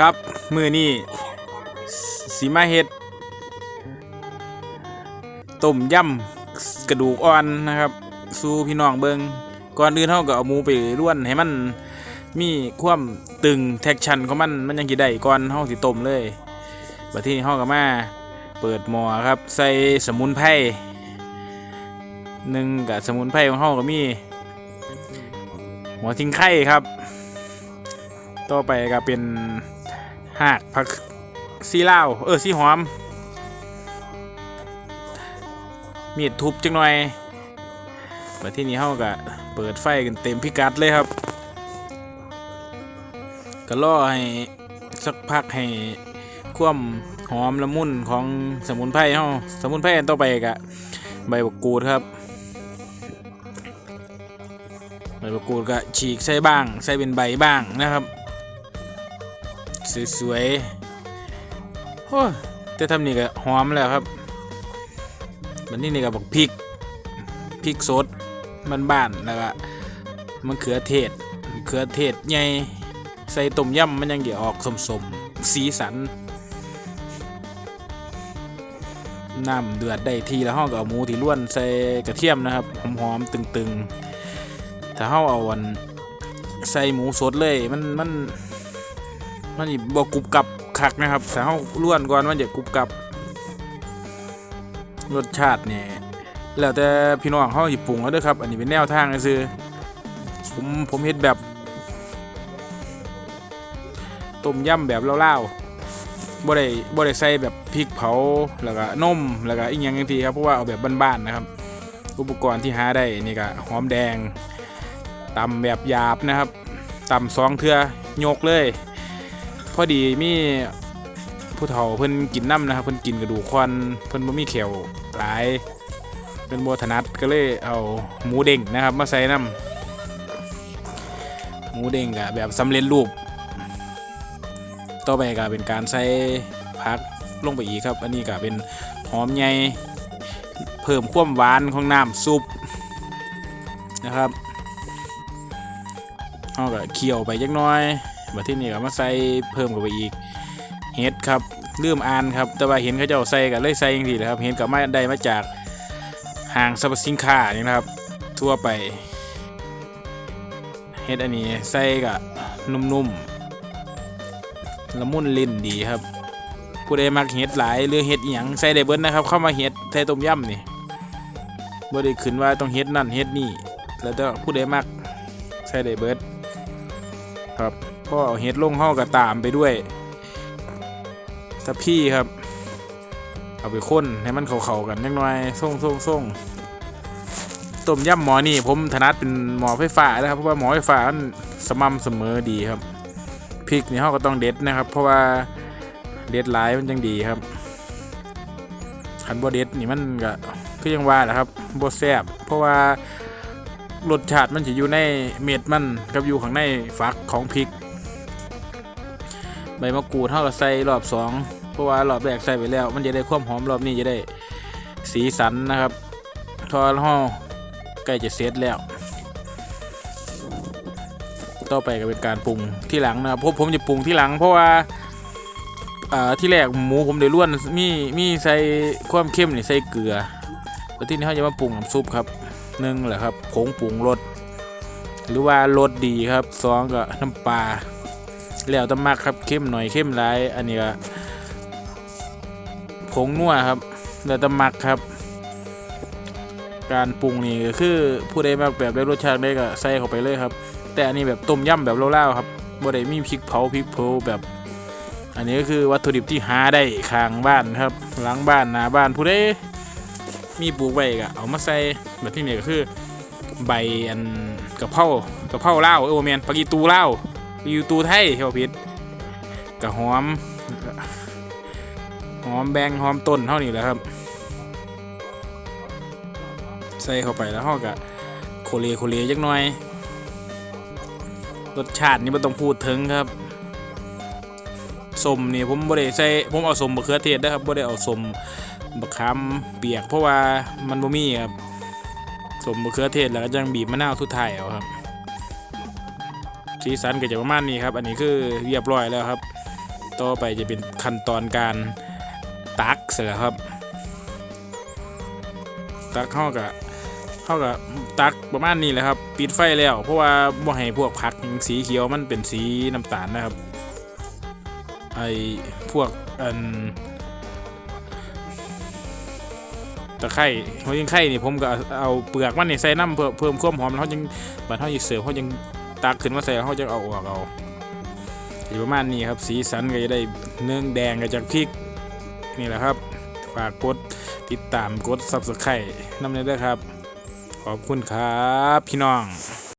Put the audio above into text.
ครับมือนี่สีมาเฮ็ดต้มยำกระดูกอ่อนนะครับ สู่พี่น้องเบิงก่อนอื่นเฮาก็เอาหมูไปล้วนให้มันมีความตึงแท็กชันของมันมันยังสิได้ก่อนเฮาสิต้มเลยบัดทีนี้เฮาก็มาเปิดหม้อครับ ใส่สมุนไพรหนึ่งกับสมุนไพรของเฮาก็มี หัวทิ้งไข่ครับ ต่อไปก็เป็น หากผักซีลาวเออซีหอม มีดทุบจังหน่อยมาที่นี้เฮาก็เปิดไฟกันเต็มพิกัดเลยครับ ก็ล่อให้สักพักให้ความหอมละมุนของสมุนไพรเฮาสมุนไพรอันต่อไปก็ใบบักกูดครับใบมะกรูดก็ฉีกใส่บ้าง ใส่เป็นใบบ้างนะครับ สวยๆโอ้ยแต่ทำนี่ก็หอมแล้วครับมันนี่นี่ก็บอกพริกพริกสดมันบ้านแล้วก็มะเขือเทศมะเขือเทศใหญ่ใส่ต้มยำมันยังเดี๋ยวออกสมๆสีสันน้ำเดือดได้ทีแล้วห้องก็เอาหมูที่ล้วนใส่กระเทียมนะครับหอมๆตึงๆ ถ้าเฮาเอาวันใส่หมูสดเลยมันมัน มันสิบ่กรุบกรับคักนะครับถ้าเฮาล้วนก่อนมันจะกรุบกรับ รสชาติเนี่ยแล้วแต่พี่น้องเฮาสิปรุงเอาเด้อครับ อันนี้เป็นแนวทางซื่อผมผมเฮ็ดแบบต้มยำแบบเล่าๆบ่ได้บ่ได้ใส่แบบพริกเผา แล้วก็นม แล้วก็อีกอย่างจังซี่ครับ เพราะว่าเอาแบบบ้านๆนะครับ อุปกรณ์ที่หาได้นี่ก็หอมแดงตำแบบหยาบนะครับตำสองเทือยกเลย พอดีมีผู้เฒ่าเพิ่นกินน้ำนะครับเพิ่นกินกระดูกควันเพิ่นบ่มีเขียวหลายเป็นบัวถนัดก็เลยเอาหมูเด้งนะครับ มาใส่น้ำหมูเด้งกับแบบสำเร็จรูป ต่อไปก็เป็นการใส่ผักลงไปอีกครับ อันนี้ก็เป็นหอมใหญ่เพิ่มความหวานของน้ำซุปนะครับเอาก็เคี่ยวไปจักน้อย บัดที่นี่ก็มาใส่เพิ่มเข้าไปอีกเห็ดครับลืมอ่านครับ แต่ว่าเห็นเขาเจ้าใส่ก็เลยใส่อย่างที่แหละครับเห็ดก็มาได้มาจากห้างสรรพสินค้านี่นะครับ ทั่วไปเห็ดอันนี้ใส่ก็นุ่มๆละมุนลิ้นดีครับ ผู้ใดมักเห็ดหลายหรือเห็ดอหยังใส่ได้เบิดนะครับเข้ามาเห็ดใส่ต้มยำนี่บ่ได้ขึ้นว่าต้องเห็ดนั่นเห็ดนี่ แล้วแต่ผู้ใดมักใส่ได้เบิดครับ พ่อเอาเฮ็ดลงห้อก็ตามไปด้วยถ้าพี่ครับ เอาไปค้นให้มันเข้าๆกันนิดหน่อยส่งส่งส่งต้มยำหมอนี่ผมถนัดเป็นหมอไฟฟ้านะครับเพราะว่าหมอไฟฟ้ามันสม่ำเสมอดีครับพริกนี่เขาก็ต้องเด็ดนะครับ เพราะว่าเด็ดหลายมันจังดีครับขันบ่เด็ดนี่มันก็คือยังว่าแหละครับบ่แซ่บเพราะว่ารสชาติมันจะอยู่ในเม็ดมันกับอยู่ข้างในฝักของพริก ใบมะกรูดเท่ากับใส่รอบสองเพราะว่ารอบแรกใส่ไปแล้ว มันจะได้ความหอมรอบนี้จะได้สีสันนะครับ ทอดห่อใกล้จะเสร็จแล้ว ต่อไปก็เป็นการปรุงที่หลังนะครับผมผมจะปรุงที่หลัง เพราะว่าอ่าที่แรกหมูผมได้ล้วนมีมีใส่ความเข้มนี่ใส่เกลือแล้วที่นี้เขาจะมาปรุงน้ำซุปครับหนึ่งแหละครับผงปรุงรสหรือว่ารสดีครับสองก็น้ำปลา แล้วแตะมักครับเข้มหน่อยเข้มหลายอันนี้ก็ผงนัวครับแล้วแตะมักครับ การปรุงนี่ก็คือผู้ใดมักแบบได้รสชาติได้ก็ใส่เข้าไปเลยครับ แต่อันนี้แบบต้มยำแบบเล่าๆครับบ่ได้มีพริกเผาพริกเผาแบบ อันนี้ก็คือวัตถุดิบที่หาได้ข้างบ้านครับหลังบ้านหน้าบ้านผู้ใดมีปลูกไว้ก็เอามาใส่แบบที่นี่ก็คือใบอันกระเพรากระเพราเล่าเออแมนปากีตูเล่า วปากีตูไทยเขาผิดกะหอมหอมแบงหอมต้นเท่านี้แหละครับ ใส่เข้าไปแล้วเขากะโคเลโคเลจักหน่อย รสชาตินี่ไม่ต้องพูดถึงครับสมนี่ผมบ่ได้ใส่ผมเอาสมมะเขือเทศนะครับบ่ได้เอาสมบักคำเปียกเพราะว่ามันบ่มีครับสมมะเขือเทศแล้วก็จังบีบมะนาวทุดท้ายเอาครับ สีสันก็จะประมาณนี้ครับ อันนี้คือเรียบร้อยแล้วครับ ต่อไปจะเป็นขั้นตอนการตักเสือครับ ตักเข้ากับเข้ากับตักประมาณนี้แหละครับ ปิดไฟแล้ว เพราะว่าบ่ให้พวกผักสีเขียวมันเป็นสีน้ำตาลนะครับ ไอพวกอันตะไคร้เขายังไข่นี่ผมก็เอาเปลือกมันนี่ใส่น้ำเพื่อเพิ่มความหอมแล้วเขาจึงบัดเขาจะเสิร์ฟเขาจึง ตักขึ้นมาใส่เขาจะเอาออกเอาอยู่ประมาณนี้ครับ สีสันก็จะได้เนื้อแดงก็จากพริก นี่แหละครับฝากกดติดตามกด subscribe น้ำเนยด้วยครับ ขอบคุณครับ พี่น้อง